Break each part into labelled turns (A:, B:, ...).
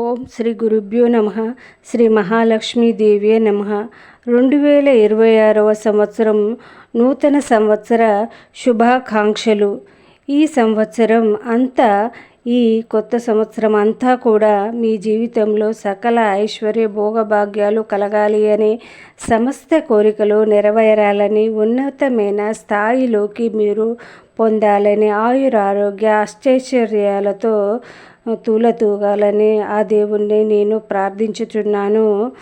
A: ఓం శ్రీ గురుభ్యో నమ శ్రీ మహాలక్ష్మీదేవే నమ. రెండు వేల ఇరవై ఆరవ సంవత్సరం నూతన సంవత్సర శుభాకాంక్షలు. ఈ సంవత్సరం అంతా ఈ కొత్త సంవత్సరం అంతా కూడా మీ జీవితంలో సకల ఐశ్వర్య భోగభాగ్యాలు కలగాలి అని సమస్త కోరికలు నెరవేరాలని ఉన్నతమైన స్థాయిలోకి మీరు పొందాలని ఆయురారోగ్య అష్టైశ్వర్యాలతో తూలతూగాలని ఆ దేవుణ్ణి నేను ప్రార్థించుచున్నాను.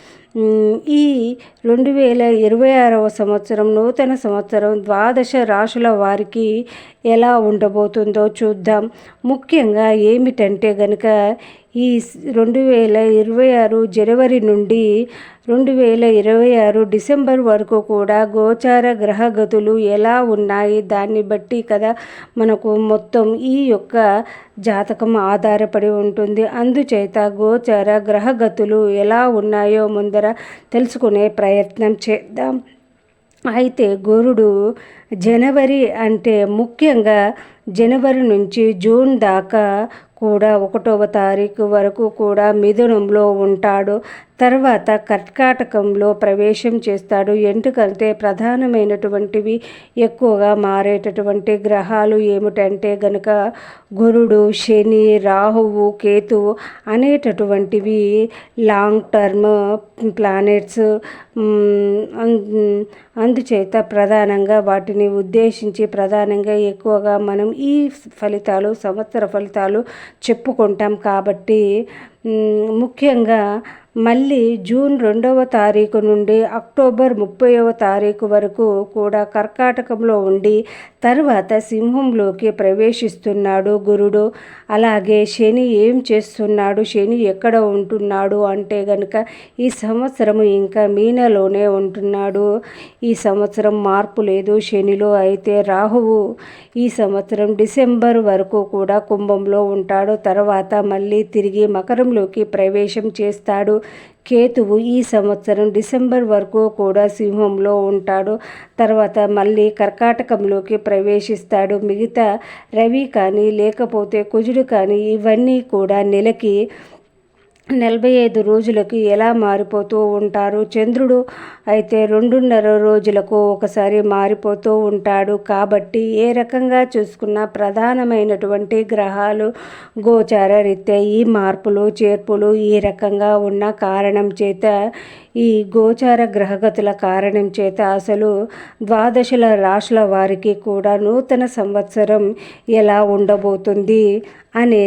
A: ఈ రెండు వేల ఇరవై ఆరవ సంవత్సరం నూతన సంవత్సరం ద్వాదశ రాశుల వారికి ఎలా ఉండబోతుందో చూద్దాం. ముఖ్యంగా ఏమిటంటే గనుక ఈ రెండు వేల ఇరవై ఆరు జనవరి నుండి రెండు వేల ఇరవై ఆరు డిసెంబర్ వరకు కూడా గోచార గ్రహగతులు ఎలా ఉన్నాయి? దాన్ని బట్టి కదా మనకు మొత్తం ఈ యొక్క జాతకం ఆధారపడి ఉంటుంది. అందుచేత గోచార గ్రహగతులు ఎలా ఉన్నాయో ముందర తెలుసుకునే ప్రయత్నం చేద్దాం. అయితే గురుడు జనవరి అంటే ముఖ్యంగా జనవరి నుంచి జూన్ దాకా కూడా ఒకటవ తారీఖు వరకు కూడా మిథునంలో ఉంటాడు. తర్వాత కర్కాటకంలో ప్రవేశం చేస్తాడు. ఎందుకంటే ప్రధానమైనటువంటివి ఎక్కువగా మారేటటువంటి గ్రహాలు ఏమిటంటే గనుక గురుడు శని రాహువు కేతువు అనేటటువంటివి లాంగ్ టర్మ్ ప్లానెట్స్. అందుచేత ప్రధానంగా వాటిని ఉద్దేశించి ప్రధానంగా ఎక్కువగా మనం ఈ ఫలితాలు సంవత్సర ఫలితాలు చెప్పుకుంటాం కాబట్టి ముఖ్యంగా మళ్ళీ జూన్ రెండవ తారీఖు నుండి అక్టోబర్ ముప్పైవ తారీఖు వరకు కూడా కర్కాటకంలో ఉండి తర్వాత సింహంలోకి ప్రవేశిస్తున్నాడు గురుడు. అలాగే శని ఏం చేస్తున్నాడు? శని ఎక్కడ ఉంటున్నాడు? అంటే గనుక ఈ సంవత్సరం ఇంకా మీనలోనే ఉంటున్నాడు. ఈ సంవత్సరం మార్పు లేదు శనిలో అయితే. రాహువు ఈ సంవత్సరం డిసెంబర్ వరకు కూడా కుంభంలో ఉంటాడు. తర్వాత మళ్ళీ తిరిగి మకరంలోకి ప్రవేశం చేస్తాడు. కేతువు ఈ సంవత్సరం డిసెంబర్ వరకు కూడా సింహంలో ఉంటాడు. తర్వాత మళ్ళీ కర్కాటకంలోకి ప్రవేశిస్తాడు. మిగతా రవి కానీ లేకపోతే కుజుడు కానీ ఇవన్నీ కూడా నెలకి నలభై ఐదు రోజులకి ఎలా మారిపోతూ ఉంటారు? చంద్రుడు అయితే రెండున్నర రోజులకు ఒకసారి మారిపోతూ ఉంటాడు. కాబట్టి ఏ రకంగా చూసుకున్న ప్రధానమైనటువంటి గ్రహాలు గోచార రీత్యా ఈ మార్పులు చేర్పులు ఈ రకంగా ఉన్న కారణం చేత ఈ గోచార గ్రహగతుల కారణం చేత అసలు ద్వాదశల రాశుల వారికి కూడా నూతన సంవత్సరం ఎలా ఉండబోతుంది అనే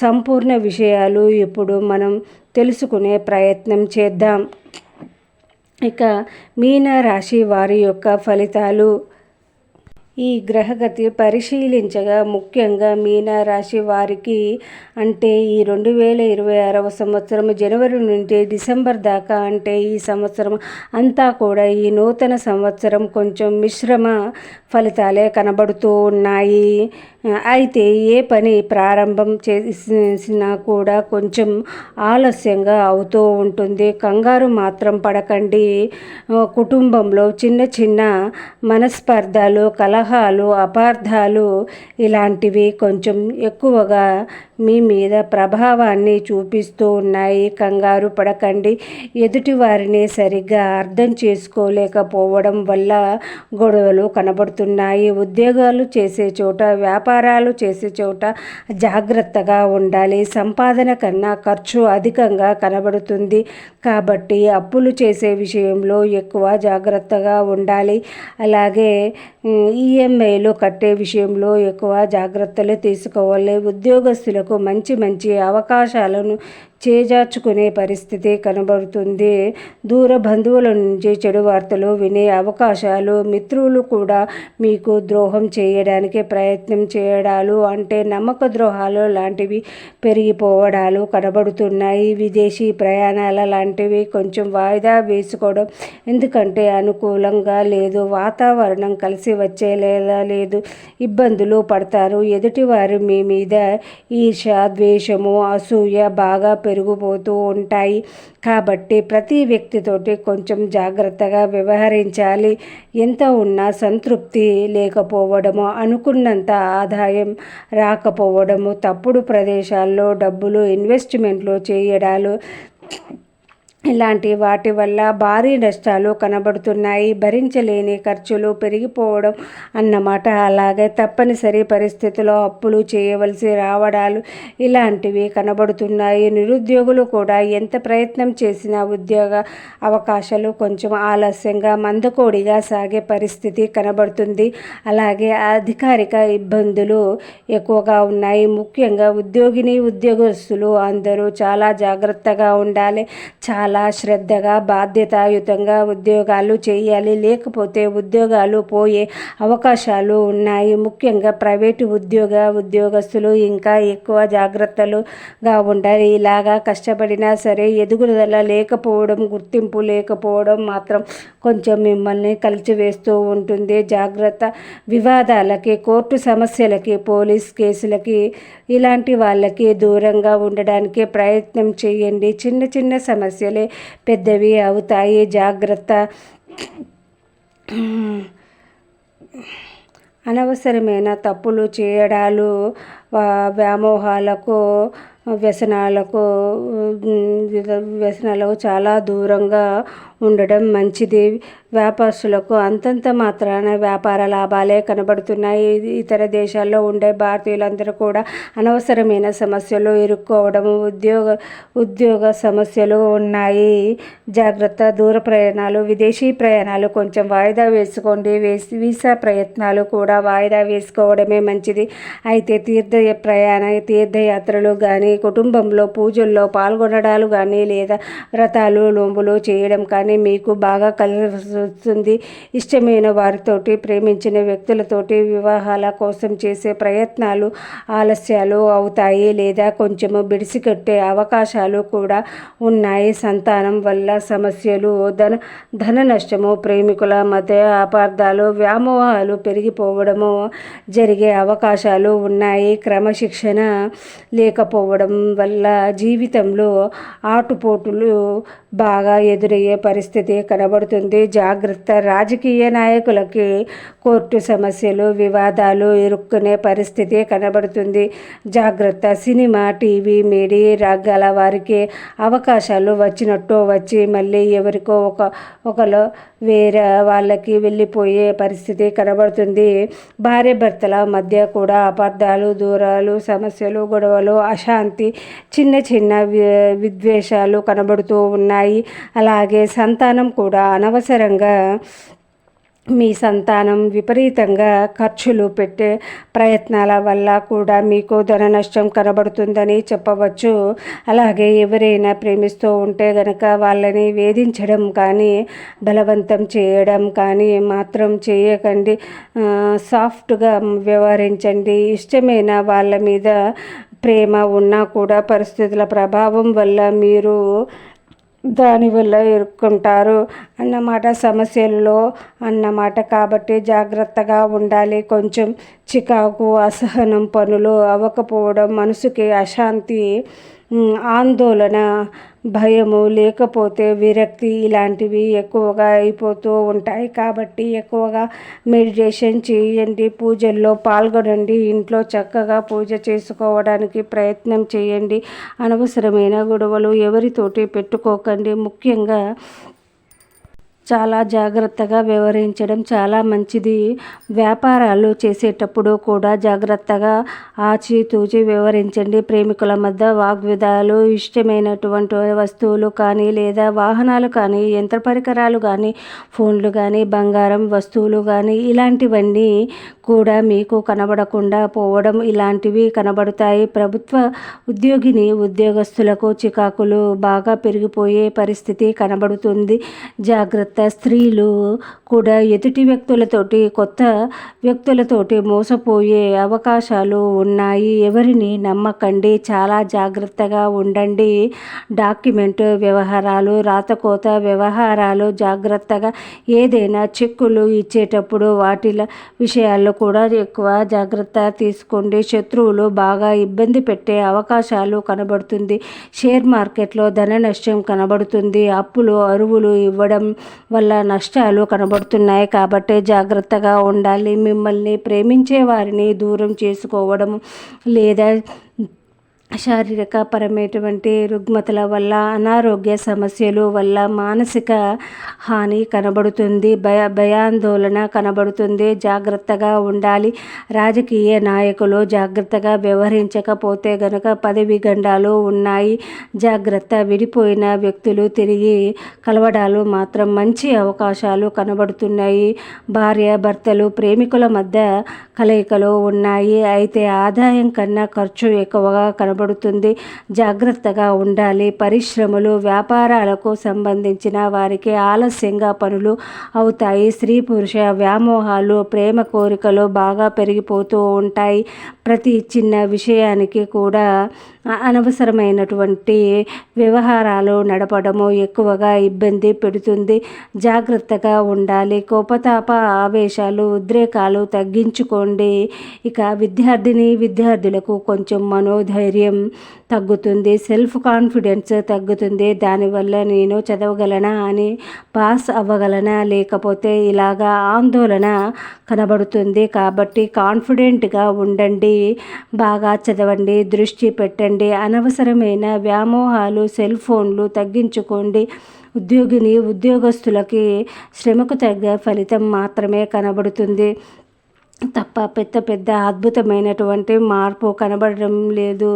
A: సంపూర్ణ విషయాలు ఇప్పుడు మనం తెలుసుకునే ప్రయత్నం చేద్దాం. ఇక మీన రాశి వారి యొక్క ఫలితాలు ఈ గ్రహగతి పరిశీలించగా ముఖ్యంగా మీనరాశి వారికి అంటే ఈ రెండు వేల ఇరవై ఆరవ సంవత్సరం జనవరి నుండి డిసెంబర్ దాకా అంటే ఈ సంవత్సరం అంతా కూడా ఈ నూతన సంవత్సరం కొంచెం మిశ్రమ ఫలితాలే కనబడుతూ ఉన్నాయి. అయితే ఏ పని ప్రారంభం చేసినా కూడా కొంచెం ఆలస్యంగా అవుతూ ఉంటుంది. కంగారు మాత్రం పడకండి. కుటుంబంలో చిన్న చిన్న మనస్పర్ధలు కలహాలు అపార్థాలు ఇలాంటివి కొంచెం ఎక్కువగా మీ మీద ప్రభావాన్ని చూపిస్తూ ఉన్నాయి. కంగారు పడకండి. ఎదుటి వారిని సరిగ్గా అర్థం చేసుకోలేకపోవడం వల్ల గొడవలు కనబడుతున్నాయి. ఉద్యోగాలు చేసే చోట వ్యాపారాలు చేసే చోట జాగ్రత్తగా ఉండాలి. సంపాదన కన్నా ఖర్చు అధికంగా కనబడుతుంది. కాబట్టి అప్పులు చేసే విషయంలో ఎక్కువ జాగ్రత్తగా ఉండాలి. అలాగే ఈఎంఐలు కట్టే విషయంలో ఎక్కువ జాగ్రత్తలు తీసుకోవాలి. ఉద్యోగస్తులకు మంచి మంచి అవకాశాలను చేజార్చుకునే పరిస్థితి కనబడుతుంది. దూర బంధువుల నుంచి చెడు వార్తలు వినే అవకాశాలు మిత్రులు కూడా మీకు ద్రోహం చేయడానికి ప్రయత్నం చేయడాలు అంటే నమ్మక ద్రోహాలు లాంటివి పెరిగిపోవడాలు కనబడుతున్నాయి. విదేశీ ప్రయాణాల లాంటివి కొంచెం వాయిదా వేసుకోవడం ఎందుకంటే అనుకూలంగా లేదు. వాతావరణం కలిసి వచ్చేలా లేదు. ఇబ్బందులు పడతారు. ఎదుటివారు మీ మీద ఈర్ష ద్వేషము అసూయ బాగా పెరిగిపోతూ ఉంటాయి. కాబట్టి ప్రతి వ్యక్తితోటి కొంచెం జాగ్రత్తగా వ్యవహరించాలి. ఎంత ఉన్నా సంతృప్తి లేకపోవడము అనుకున్నంత ఆదాయం రాకపోవడము తప్పుడు ప్రదేశాల్లో డబ్బులు ఇన్వెస్ట్మెంట్లు చేయడాలు ఇలాంటి వాటి వల్ల భారీ నష్టాలు కనబడుతున్నాయి. భరించలేని ఖర్చులు పెరిగిపోవడం అన్నమాట. అలాగే తప్పనిసరి పరిస్థితిలో అప్పులు చేయవలసి రావడాలు ఇలాంటివి కనబడుతున్నాయి. నిరుద్యోగులు కూడా ఎంత ప్రయత్నం చేసినా ఉద్యోగ అవకాశాలు కొంచెం ఆలస్యంగా మందకోడిగా సాగే పరిస్థితి కనబడుతుంది. అలాగే అధికారిక ఇబ్బందులు ఎక్కువగా ఉన్నాయి. ముఖ్యంగా ఉద్యోగిని ఉద్యోగస్తులు అందరూ చాలా జాగ్రత్తగా ఉండాలి. చాలా చాలా శ్రద్ధగా బాధ్యతాయుతంగా ఉద్యోగాలు చేయాలి. లేకపోతే ఉద్యోగాలు పోయే అవకాశాలు ఉన్నాయి. ముఖ్యంగా ప్రైవేటు ఉద్యోగ ఉద్యోగస్తులు ఇంకా ఎక్కువ జాగ్రత్తలుగా ఉండాలి. ఇలాగా కష్టపడినా సరే ఎదుగుదల లేకపోవడం గుర్తింపు లేకపోవడం మాత్రం కొంచెం మిమ్మల్ని కలిచివేస్తూ ఉంటుంది. జాగ్రత్త వివాదాలకి కోర్టు సమస్యలకి పోలీస్ కేసులకి ఇలాంటి వాళ్ళకి దూరంగా ఉండడానికి ప్రయత్నం చేయండి. చిన్న చిన్న సమస్యలే పెద్దవి అవుతాయి. జాగ్రత్త. అనవసరమైన తప్పులు చేయడాలు వ్యామోహాలకు వ్యసనాలకు వ్యసనాలకు చాలా దూరంగా ఉండడం మంచిది. వ్యాపారస్తులకు అంతంత మాత్రాన వ్యాపార లాభాలే కనబడుతున్నాయి. ఇతర దేశాల్లో ఉండే భారతీయులందరూ కూడా అనవసరమైన సమస్యలు ఎదుర్కోవడం ఉద్యోగ ఉద్యోగ సమస్యలు ఉన్నాయి. జాగ్రత్త దూర ప్రయాణాలు విదేశీ ప్రయాణాలు కొంచెం వాయిదా వేసుకోండి. వేసి వీసా ప్రయత్నాలు కూడా వాయిదా వేసుకోవడమే మంచిది. అయితే తీర్థ ప్రయాణ తీర్థయాత్రలు కానీ కుటుంబంలో పూజల్లో పాల్గొనడాలు కానీ లేదా వ్రతాలు నోంబులు చేయడం కానీ మీకు బాగా కలిసి వస్తుంది. ఇష్టమైన వారితోటి ప్రేమించిన వ్యక్తులతోటి వివాహాల కోసం చేసే ప్రయత్నాలు ఆలస్యాలు అవుతాయి లేదా కొంచెము బిడిసికట్టే అవకాశాలు కూడా ఉన్నాయి. సంతానం వల్ల సమస్యలు ధన ధన నష్టము ప్రేమికుల మధ్య అపార్థాలు వ్యామోహాలు పెరిగిపోవడము జరిగే అవకాశాలు ఉన్నాయి. క్రమశిక్షణ లేకపోవడం వల్ల జీవితంలో ఆటుపోటులు బాగా ఎదురయ్యే పరి పరిస్థితి కనబడుతుంది. జాగ్రత్త రాజకీయ నాయకులకి కోర్టు సమస్యలు వివాదాలు ఇరుక్కునే పరిస్థితి కనబడుతుంది. జాగ్రత్త సినిమా టీవీ మీడియా గల వారికి అవకాశాలు వచ్చినట్టు వచ్చి మళ్ళీ ఎవరికో ఒక ఒకలో వేరే వాళ్ళకి వెళ్ళిపోయే పరిస్థితి కనబడుతుంది. భార్య భర్తల మధ్య కూడా అపార్థాలు దూరాలు సమస్యలు గొడవలు అశాంతి చిన్న చిన్న విద్వేషాలు కనబడుతూ ఉన్నాయి. అలాగే సంతానం కూడా అనవసరంగా మీ సంతానం విపరీతంగా ఖర్చులు పెట్టే ప్రయత్నాల వల్ల కూడా మీకు ధన నష్టం కనబడుతుందని చెప్పవచ్చు. అలాగే ఎవరైనా ప్రేమిస్తూ ఉంటే గనక వాళ్ళని వేధించడం కానీ బలవంతం చేయడం కానీ మాత్రం చేయకండి. సాఫ్ట్గా వ్యవహరించండి. ఇష్టమైన వాళ్ళ మీద ప్రేమ ఉన్నా కూడా పరిస్థితుల ప్రభావం వల్ల మీరు దానివల్ల ఇరుక్కుంటారు అన్నమాట సమస్యల్లో అన్నమాట. కాబట్టి జాగ్రత్తగా ఉండాలి. కొంచెం చికాకు అసహనం పనులు అవ్వకపోవడం మనసుకి అశాంతి ఆందోళన భయము లేకపోతే విరక్తి ఇలాంటివి ఎక్కువగా అయిపోతూ ఉంటాయి. కాబట్టి ఎక్కువగా మెడిటేషన్ చేయండి పూజల్లో పాల్గొనండి ఇంట్లో చక్కగా పూజ చేసుకోవడానికి ప్రయత్నం చేయండి. అనవసరమైన గొడవలు ఎవరితోటి పెట్టుకోకండి. ముఖ్యంగా చాలా జాగ్రత్తగా వ్యవహరించడం చాలా మంచిది. వ్యాపారాలు చేసేటప్పుడు కూడా జాగ్రత్తగా ఆచితూచి వ్యవహరించండి. ప్రేమికుల మధ్య వాగ్విధాలు ఇష్టమైనటువంటి వస్తువులు కానీ లేదా వాహనాలు కానీ యంత్ర పరికరాలు కానీ ఫోన్లు కానీ బంగారం వస్తువులు కానీ ఇలాంటివన్నీ కూడా మీకు కనబడకుండా పోవడం ఇలాంటివి కనబడతాయి. ప్రభుత్వ ఉద్యోగిని ఉద్యోగస్తులకు చికాకులు బాగా పెరిగిపోయే పరిస్థితి కనబడుతుంది. జాగ్రత్త స్త్రీలు కూడా ఎదుటి వ్యక్తులతోటి కొత్త వ్యక్తులతోటి మోసపోయే అవకాశాలు ఉన్నాయి. ఎవరిని నమ్మకండి. చాలా జాగ్రత్తగా ఉండండి. డాక్యుమెంట్ వ్యవహారాలు రాతకోత వ్యవహారాలు జాగ్రత్తగా ఏదైనా చెక్కులు ఇచ్చేటప్పుడు వాటిల విషయాల్లో కూడా ఎక్కువ జాగ్రత్త తీసుకోండి. శత్రువులు బాగా ఇబ్బంది పెట్టే అవకాశాలు కనబడుతుంది. షేర్ మార్కెట్లో ధన నష్టం కనబడుతుంది. అప్పులు అరువులు ఇవ్వడం వల్ల నష్టాలు కనబడుతున్నాయి. కాబట్టి జాగ్రత్తగా ఉండాలి. మిమ్మల్ని ప్రేమించే వారిని దూరం చేసుకోవడం లేదా శారీరక పరమైనటువంటి రుగ్మతల వల్ల అనారోగ్య సమస్యలు వల్ల మానసిక హాని కనబడుతుంది భయ భయాందోళన కనబడుతుంది. జాగ్రత్తగా ఉండాలి. రాజకీయ నాయకులు జాగ్రత్తగా వ్యవహరించకపోతే గనక పదవి గండాలు ఉన్నాయి. జాగ్రత్త విడిపోయిన వ్యక్తులు తిరిగి కలవడాలు మాత్రం మంచి అవకాశాలు కనబడుతున్నాయి. భార్య భర్తలు ప్రేమికుల మధ్య కలయికలు ఉన్నాయి. అయితే ఆదాయం కన్నా ఖర్చు ఎక్కువగా కనబడుతుంది. కనబడుతుంది జాగ్రత్తగా ఉండాలి. పరిశ్రమలు వ్యాపారాలకు సంబంధించిన వారికి ఆలస్యంగా పనులు అవుతాయి. స్త్రీ పురుష వ్యామోహాలు ప్రేమ కోరికలు బాగా పెరిగిపోతూ ఉంటాయి. ప్రతి చిన్న విషయానికి కూడా అనవసరమైనటువంటి వ్యవహారాలు నడపడము ఎక్కువగా ఇబ్బంది పెడుతుంది. జాగ్రత్తగా ఉండాలి. కోపతాప ఆవేశాలు ఉద్రేకాలు తగ్గించుకోండి. ఇక విద్యార్థిని విద్యార్థులకు కొంచెం మనోధైర్యం తగ్గుతుంది. సెల్ఫ్ కాన్ఫిడెన్స్ తగ్గుతుంది. దానివల్ల నేను చదవగలనా అని పాస్ అవ్వగలనా? లేకపోతే ఇలాగా ఆందోళన కనబడుతుంది. కాబట్టి కాన్ఫిడెంట్గా ఉండండి. బాగా చదవండి. దృష్టి పెట్టండి. అనవసరమైన వ్యామోహాలు సెల్ ఫోన్లు తగ్గించుకోండి. ఉద్యోగిని ఉద్యోగస్తులకి శ్రమకు తగ్గ ఫలితం మాత్రమే కనబడుతుంది. తప్ప పెద్ద పెద్ద అద్భుతమైనటువంటి మార్పు కనబడడం లేదు.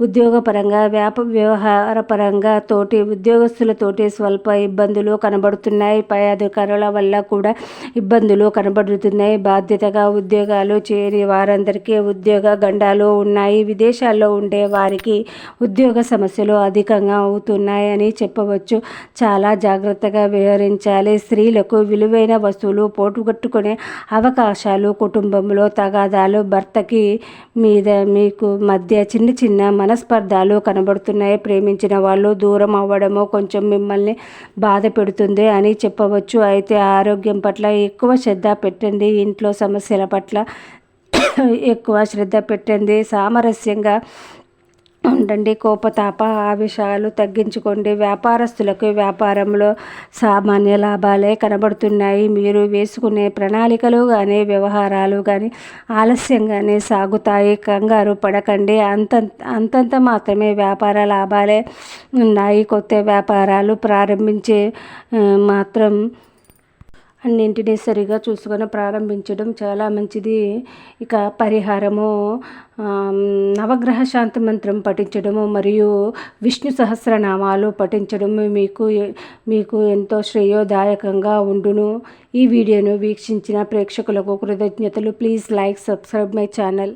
A: ఉద్యోగపరంగా వ్యాప వ్యవహారపరంగా తోటి ఉద్యోగస్తులతోటి స్వల్ప ఇబ్బందులు కనబడుతున్నాయి. పై అధికారుల వల్ల కూడా ఇబ్బందులు కనబడుతున్నాయి. బాధ్యతగా ఉద్యోగాలు చేరి వారందరికీ ఉద్యోగ గండాలు ఉన్నాయి. విదేశాల్లో ఉండే వారికి ఉద్యోగ సమస్యలు అధికంగా అవుతున్నాయని చెప్పవచ్చు. చాలా జాగ్రత్తగా వ్యవహరించాలి. స్త్రీలకు విలువైన వస్తువులు పోటుగట్టుకునే అవకాశాలు కుటుంబ కుటుంబంలో తగాదాలు భర్తకి మీద మీకు మధ్య చిన్న చిన్న మనస్పర్ధాలు కనబడుతున్నాయి. ప్రేమించిన వాళ్ళు దూరం అవ్వడము కొంచెం మిమ్మల్ని బాధ పెడుతుంది అని చెప్పవచ్చు. అయితే ఆరోగ్యం పట్ల ఎక్కువ శ్రద్ధ పెట్టండి. ఇంట్లో సమస్యల పట్ల ఎక్కువ శ్రద్ధ పెట్టండి. సామరస్యంగా ఉండండి. కోపతాప ఆవేశాలు తగ్గించుకోండి. వ్యాపారస్తులకు వ్యాపారంలో సామాన్య లాభాలే కనబడుతున్నాయి. మీరు వేసుకునే ప్రణాళికలు కానీ వ్యవహారాలు కానీ ఆలస్యంగానే సాగుతాయి. కంగారు పడకండి. అంత అంతంత మాత్రమే వ్యాపార లాభాలే ఉన్నాయి. కొత్త వ్యాపారాలు ప్రారంభించే మాత్రం అన్నింటినీ సరిగా చూసుకొని ప్రారంభించడం చాలా మంచిది. ఇక పరిహారము నవగ్రహ శాంతి మంత్రం పఠించడము మరియు విష్ణు సహస్రనామాలు పఠించడము మీకు మీకు ఎంతో శ్రేయోదాయకంగా ఉండును. ఈ వీడియోను వీక్షించిన ప్రేక్షకులకు కృతజ్ఞతలు. Please like subscribe my channel.